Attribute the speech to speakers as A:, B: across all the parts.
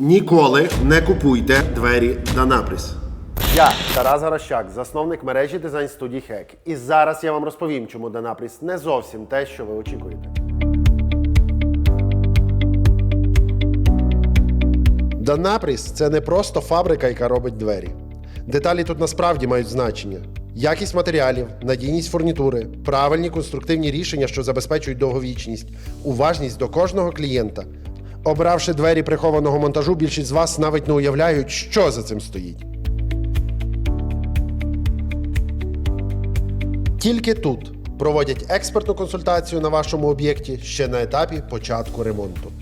A: Ніколи не купуйте двері Данапріс. Я Тарас Гарощак, засновник мережі дизайн студій Хек. І зараз я вам розповім, чому Данапріс не зовсім те, що ви очікуєте. Данапріс це не просто фабрика, яка робить двері. Деталі тут насправді мають значення. Якість матеріалів, надійність фурнітури, правильні конструктивні рішення, що забезпечують довговічність, уважність до кожного клієнта. Обравши двері прихованого монтажу, більшість з вас навіть не уявляють, що за цим стоїть. Тільки тут проводять експертну консультацію на вашому об'єкті ще на етапі початку ремонту.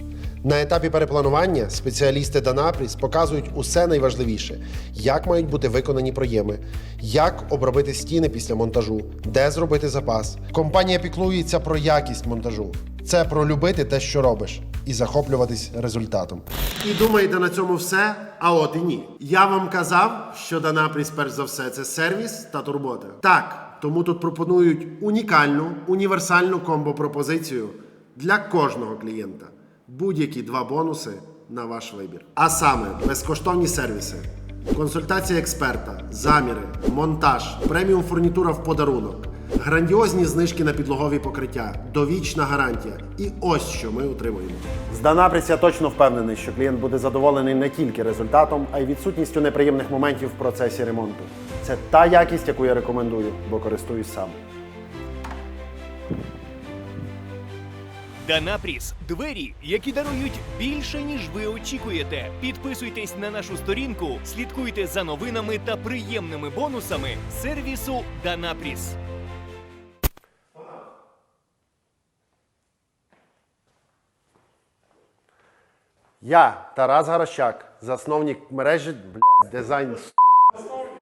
A: На етапі перепланування спеціалісти Данапріс показують усе найважливіше, як мають бути виконані проєми, як обробити стіни після монтажу, де зробити запас. Компанія піклується про якість монтажу. Це про любити те, що робиш, і захоплюватись результатом. І думаєте на цьому все? А от і ні. Я вам казав, що Данапріс, перш за все, це сервіс та турбота. Так, тому тут пропонують унікальну, універсальну комбо-пропозицію для кожного клієнта. Будь-які два бонуси на ваш вибір. А саме безкоштовні сервіси, консультація експерта, заміри, монтаж, преміум фурнітура в подарунок, грандіозні знижки на підлогові покриття, довічна гарантія. І ось що ми отримуємо. З Данапріс я точно впевнений, що клієнт буде задоволений не тільки результатом, а й відсутністю неприємних моментів в процесі ремонту. Це та якість, яку я рекомендую, бо користуюсь сам.
B: Данапріс двері, які дарують більше, ніж ви очікуєте. Підписуйтесь на нашу сторінку, слідкуйте за новинами та приємними бонусами сервісу Данапріс.
A: Я Тарас Гарощак, засновник мережі блядь, дизайн